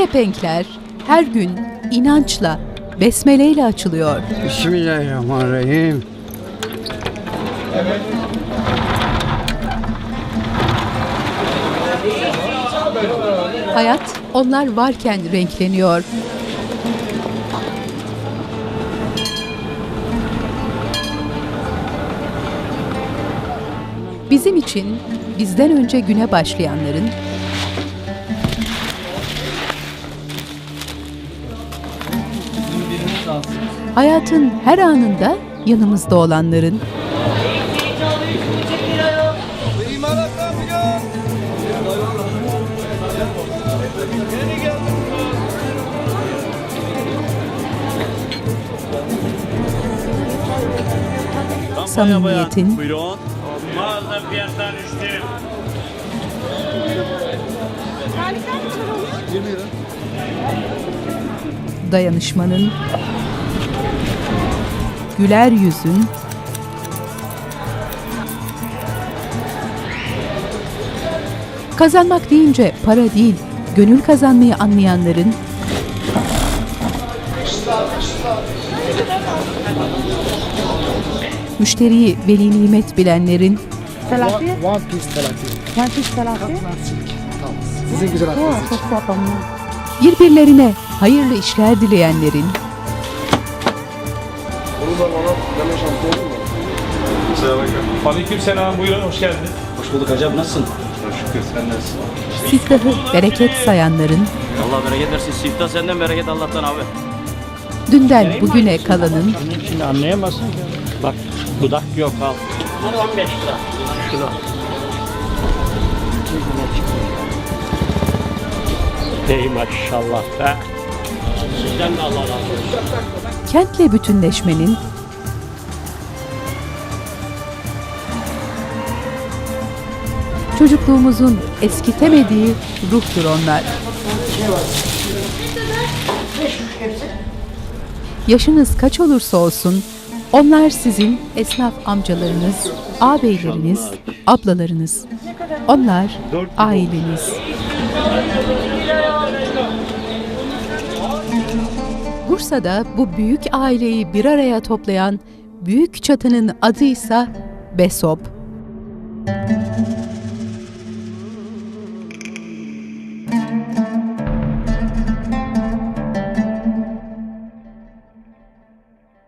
kepenkler her gün inançla, besmeleyle açılıyor. Bismillahirrahmanirrahim. Hayat onlar varken renkleniyor. Bizim için bizden önce güne başlayanların hayatın her anında yanımızda olanların. Samimiyetin, dayanışmanın, güler yüzün, kazanmak deyince para değil, gönül kazanmayı anlayanların, müşteriyi veli nimet bilenlerin, One piece telafi. One piece telafi? Sizin güzel aklınız için. birbirlerine hayırlı işler dileyenlerin, Aleyküm selam buyurun hoş geldiniz. Hoş bulduk abi nasılsın? Şükür sen nasılsın? siftahı bereket sayanların, Allah bereket versin. Siftah senden bereket Allah'tan abi. dünden bugüne kalanın, Şimdi anlayamazsın. Bak dudak yok al. Şunu. Ey maşallah be. Sizden de Allah razı olsun. kentle bütünleşmenin, çocukluğumuzun eskitemediği ruhtur onlar. Yaşınız kaç olursa olsun, onlar sizin esnaf amcalarınız, ağabeyleriniz, ablalarınız. Onlar aileniz. Bursa'da bu büyük aileyi bir araya toplayan büyük çatının adıysa BESOP.